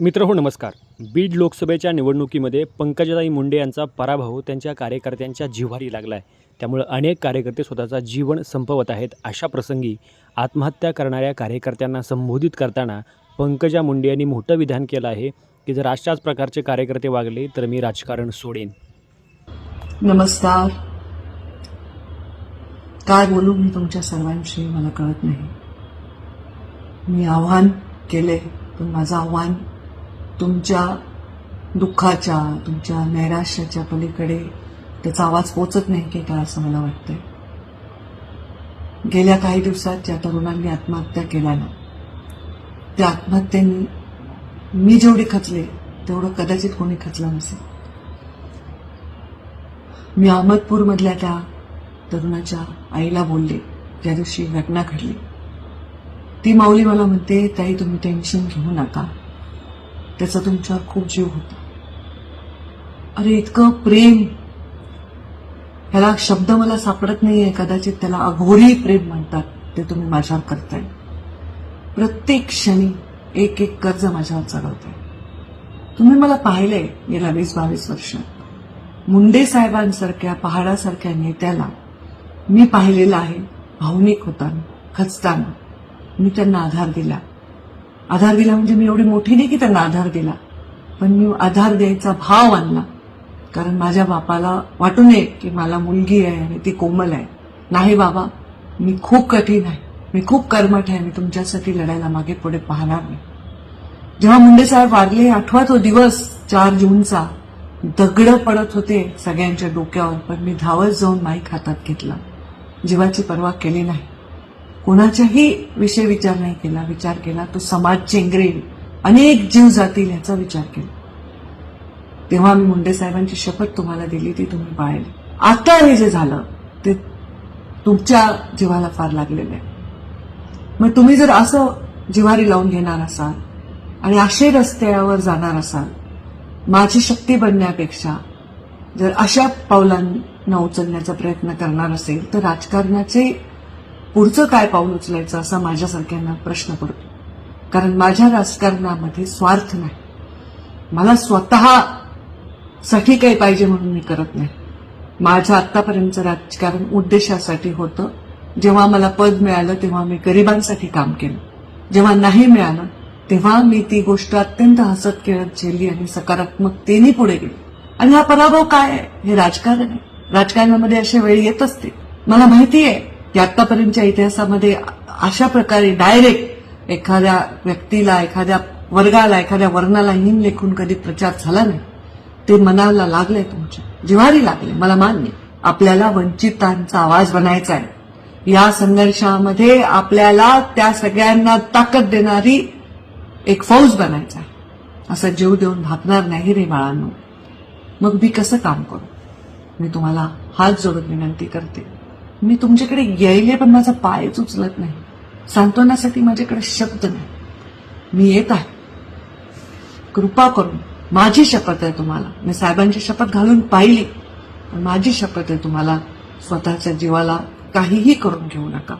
मित्र हो नमस्कार. बीड लोकसभेच्या निवडणुकीमध्ये पंकजाताई मुंडे यांचा पराभव त्यांच्या कार्यकर्त्यांच्या जिव्हारी लागला आहे त्यामुळे अनेक कार्यकर्ते स्वतःचा जीवन संपवत आहेत. अशा प्रसंगी आत्महत्या करणाऱ्या कार्यकर्त्यांना संबोधित करताना पंकजा मुंडे यांनी मोठं विधान केलं आहे. की जर अशाच प्रकारचे कार्यकर्ते वागले तर मी राजकारण सोडेन. नमस्कार. काय बोलू मी तुमच्या सर्वांशी मला कळत नाही. मी आव्हान केले पण माझं आव्हान तुमच्या दुःखाच्या तुमच्या नैराश्याच्या पलीकडे त्याचा आवाज पोचत नाही की काय असं मला वाटतंय. गेल्या काही दिवसात ज्या तरुणांनी आत्महत्या केल्या ना त्या आत्महत्येने मी जेवढी खचले तेवढं कदाचित कोणी खचलं नसेल. मी अहमदपूरमधल्या त्या तरुणाच्या आईला बोलले ज्या दिवशी घटना घडली. ती माऊली मला म्हणते ताई तुम्ही टेन्शन घेऊ नका. त्याचा तुमच्यावर खूप जीव होता. अरे इतकं प्रेम. ह्याला शब्द मला सापडत नाहीये कदाचित त्याला अघोरी प्रेम म्हणतात ते तुम्ही माझ्यावर करताय. प्रत्येक क्षणी एक एक कर्ज माझ्यावर चढवताय. तुम्ही मला पाहिलंय गेल्या वीस बावीस वर्ष मुंडे साहेबांसारख्या पहाडासारख्या नेत्याला मी पाहिलेलं आहे भावनिक होताना खचताना. मी त्यांना आधार दिला. आधार दिला म्हणजे मी एवढी मोठी नाही की त्यांना आधार दिला. पण मी आधार द्यायचा भाव आणला. कारण माझ्या बापाला वाटू नये की मला मुलगी आहे आणि ती कोमल आहे. नाही बाबा मी खूप कठीण आहे. मी खूप कर्मठ आहे. मी तुमच्यासाठी लढायला मागे पुढे पाहणार नाही. जेव्हा मुंडे साहेब वारले आठवा तो दिवस चार जूनचा दगड पडत होते सगळ्यांच्या डोक्यावर पण मी धावत जाऊन माईक हातात घेतला. जीवाची पर्वा केली नाही. कोणाच्याही विषय विचार नाही केला विचार केला तो समाज चेंगरेल. अनेक जीव जातील याचा विचार केला. तेव्हा मी मुंडे साहेबांची शपथ तुम्हाला दिली ती तुम्ही पाळली. आता हे जे झालं ते तुमच्या जीवाला फार लागलेलं आहे. मग तुम्ही जर असं जिवारी लावून घेणार असाल आणि असे रस्त्यावर जाणार असाल माझी शक्ती बनण्यापेक्षा जर अशा पावलांना उचलण्याचा प्रयत्न करणार असेल तर राजकारणाचे पुढचं काय पाऊल उचलायचं असा माझ्यासारख्यांना प्रश्न पडतो. कारण माझ्या राजकारणामध्ये स्वार्थ नाही. मला स्वतः साठी काही पाहिजे म्हणून मी करत नाही. माझं आत्तापर्यंतचं राजकारण उद्देशासाठी होतं. जेव्हा मला पद मिळालं तेव्हा मी गरिबांसाठी काम केलं. जेव्हा नाही मिळालं तेव्हा मी ती गोष्ट अत्यंत हसत खेळत झेलली आणि सकारात्मकतेने पुढे गेली. आणि हा पराभव काय आहे? हे राजकारण आहे. राजकारणामध्ये अशा वेळी येत असते. मला माहिती आहे. की आतापर्यंतच्या इतिहासामध्ये अशा प्रकारे डायरेक्ट एखाद्या व्यक्तीला एखाद्या वर्गाला एखाद्या वर्णाला हिन लेखून कधी प्रचार झाला नाही. ते मनाला लागले तुमच्या जिव्हारी लागले मला मान्य आपल्याला वंचितांचा आवाज बनायचा आहे. या संघर्षामध्ये आपल्याला त्या सगळ्यांना ताकद देणारी एक फौज बनायचा आहे. असं जीव देऊन भागणार नाही रे बाळांनो. मग मी कसं काम करू? मी तुम्हाला हात जोडून विनंती करते. मी तुमच्याकडे यायले पण माझा पायच उचलत नाही. सांत्वनासाठी माझ्याकडे शब्द नाही. मी येत आहे. कृपा करून माझी शपथ आहे तुम्हाला. मी साहेबांची शपथ घालून पाहिली. पण माझी शपथ आहे तुम्हाला स्वतःच्या जीवाला काहीही करून घेऊ नका.